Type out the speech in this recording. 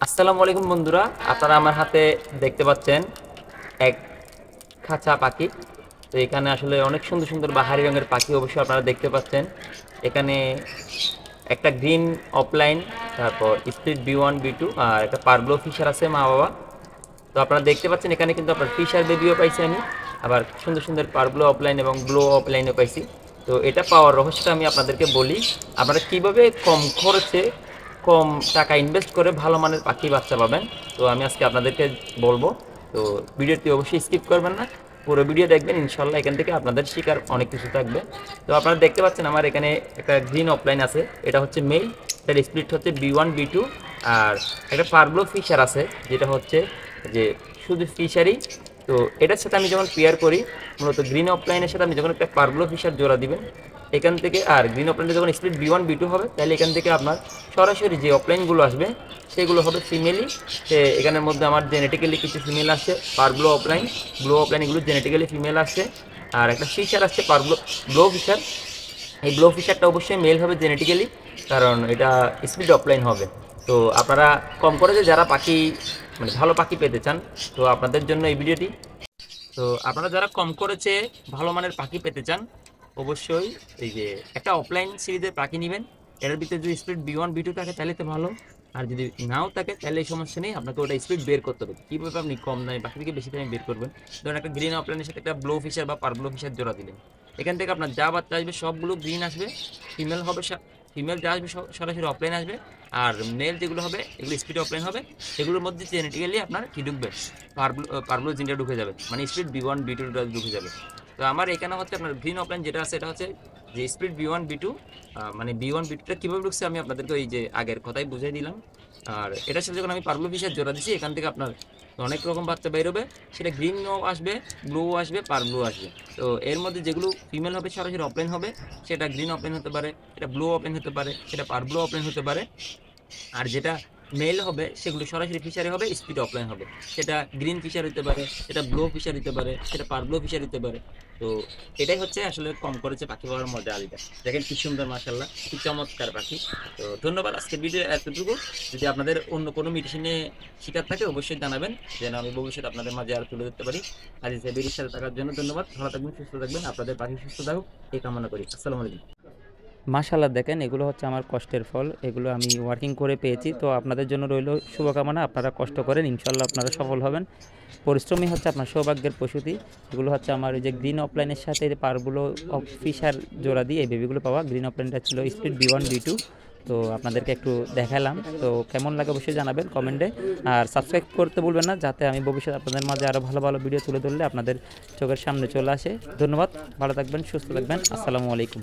আসসালামু আলাইকুম বন্ধুরা, আপনারা আমার হাতে দেখতে পাচ্ছেন এক খাঁচা পাখি। তো এখানে আসলে অনেক সুন্দর সুন্দর বাহারি রঙের পাখি অবশ্যই আপনারা দেখতে পাচ্ছেন। এখানে একটা গ্রিন অফলাইন তারপর split B one B two আর একটা পারব্লো ফিশার আছে মা বাবা। তো আপনারা দেখতে পাচ্ছেন এখানে কিন্তু আপনার ফিশার বেবিও পাইছি আমি, আবার সুন্দর সুন্দর পারব্লো অফলাইন এবং ব্লো অফলাইনও পাইছি। তো এটা পাওয়ার রহস্যটা আমি আপনাদেরকে বলি, আপনারা কীভাবে কম খরচে কম টাকা ইনভেস্ট করে ভালো মানের পাখি বাচ্চা পাবেন। তো আমি আজকে আপনাদেরকে বলব, তো ভিডিওটি অবশ্যই স্কিপ করবেন না। পুরো ভিডিও দেখবেন, ইনশাল্লাহ এখান থেকে আপনাদের শিকার অনেক কিছু থাকবে। তো আপনারা দেখতে পাচ্ছেন আমার এখানে একটা গ্রিন অফলাইন আছে, এটা হচ্ছে মেল এটার স্প্লিট হচ্ছে বি ওয়ান বি টু আর একটা পারব্লো ফিশার আছে, যেটা হচ্ছে যে শুধু ফিশারি তো এটার সাথে আমি যখন পেয়ার করি, মূলত গ্রিন অফলাইনের সাথে আপনি যখন একটা পারব্লো ফিশার জোড়া দিবেন, এখান থেকে আর গ্রিন অফলাইনে যখন split B one B two হবে, তাহলে এখান থেকে আপনার সরাসরি যে অফলাইনগুলো আসবে, সেগুলো হবে ফিমেলি সে এখানের মধ্যে আমার জেনেটিক্যালি কিছু ফিমেল আসছে পারব্লো অফলাইন ব্লো অফলাইন এগুলো জেনেটিক্যালি ফিমেল আসছে আর একটা ফিশার আসছে পারব্লো ব্লো ফিশার এই ব্লো ফিশারটা অবশ্যই মেল হবে জেনেটিক্যালি কারণ এটা স্পিড অফলাইন হবে। তো আপনারা কম করে যে যারা পাখি মানে ভালো পাখি পেতে চান, তো আপনাদের জন্য এই ভিডিওটি। তো আপনারা যারা কম করেছে ভালো মানের পাখি পেতে চান, অবশ্যই এই যে একটা অফলাইন সিরিজের পাখি নেবেন। এটার ভিতরে যদি split B one B two থাকে, তাহলে তো ভালো। আর যদি নাও থাকে, তাহলে এই সমস্যা নেই, আপনাকে ওটা স্পিড বের করতে হবে। কীভাবে আপনি কম দামে পাখি থেকে বেশি দামে বের করবেন? ধরুন একটা গ্রিন অফলাইনের সাথে একটা ব্লো ফিশার বা পারব্লো ফিশার জোড়া দিলেন। এখান থেকে আপনার যা বাচ্চা আসবে, সবগুলো গ্রিন আসবে ফিমেল হবে ফিমেল যা আসবে সব- সরাসরি অফলাইন আসবে। আর মেল যেগুলো হবে, এগুলো স্পিড অফলাইন হবে, সেগুলোর মধ্যে জেনেটিক্যালি আপনার কি ঢুকবে? পারব্লো জিনটা ঢুকে যাবে। মানে split B one B two ঢুকে যাবে। তো আমার এখানে হচ্ছে আপনার গ্রিন অফলাইন যেটা আছে, এটা হচ্ছে যে split B one B two মানে বি ওয়ান বি টুটা কীভাবে ঢুকছে আমি আপনাদেরকে ওই যে আগের কথাই বুঝিয়ে দিলাম। আর এটার সাথে যখন আমি পারব্লো ফিশার জোড়া দিচ্ছি এখান থেকে আপনার অনেক রকম বাচ্চা বেরোবে। সেটা গ্রিনও আসবে ব্লু আসবে পার আসবে। তো এর মধ্যে যেগুলো ফিমেল হবে, সরাসরি অফলাইন হবে, সেটা গ্রিন অফলাইন হতে পারে, সেটা ব্লু অফলাইন হতে পারে, সেটা পার ব্লু অফলাইন হতে পারে। আর যেটা মেল হবে, সেগুলো সরাসরি ফিশারি হবে স্পিড অফলাইন হবে। সেটা গ্রিন ফিশার হতে পারে, সেটা ব্লু ফিশার হতে পারে, সেটা পার ব্লু ফিশার হতে পারে। তো এটাই হচ্ছে আসলে কম করেছে পাখি পাওয়ার মজা আলিটা দেখেন কি সুন্দর মাসাল্লাহ কি চমৎকার পাখি। তো ধন্যবাদ আজকের ভিডিও এতটুকু। যদি আপনাদের অন্য কোনো মেডিসিনে শিকার থাকে, অবশ্যই জানাবেন। যেন আমি ভবিষ্যতে আপনাদের মাঝে আর তুলে ধরতে পারি। আর এই ভিডিওর সাথে থাকার জন্য ধন্যবাদ। ভালো থাকবেন, সুস্থ থাকবেন। আপনাদের পাখি সুস্থ থাকুক, এই কামনা করি। আসসালামু আলাইকুম। মাশাল্লাহ দেখেন, এগুলো হচ্ছে আমার কষ্টের ফল। এগুলো আমি ওয়ার্কিং করে পেয়েছি। তো আপনাদের জন্য রইল শুভকামনা। আপনারা কষ্ট করেন ইনশাল্লাহ আপনারা সফল হবেন। পরিশ্রমী হচ্ছে আপনার সৌভাগ্যের প্রসূতি। এগুলো হচ্ছে আমার ওই যে গ্রিন অফলাইনের সাথে পারগুলো ফিশার জোড়া দিয়ে এই বেবিগুলো পাওয়া। গ্রিন অফলাইনটা ছিল split B one B two তো আপনাদেরকে একটু দেখালাম। তো কেমন লাগে অবশ্যই জানাবেন কমেন্টে। আর সাবস্ক্রাইব করতে বলবেন না, যাতে আমি ভবিষ্যতে আপনাদের মাঝে আরও ভালো ভালো ভিডিও তুলে ধরলে আপনাদের চোখের সামনে চলে আসে। ধন্যবাদ। ভালো থাকবেন, সুস্থ থাকবেন। আসসালামু আলাইকুম।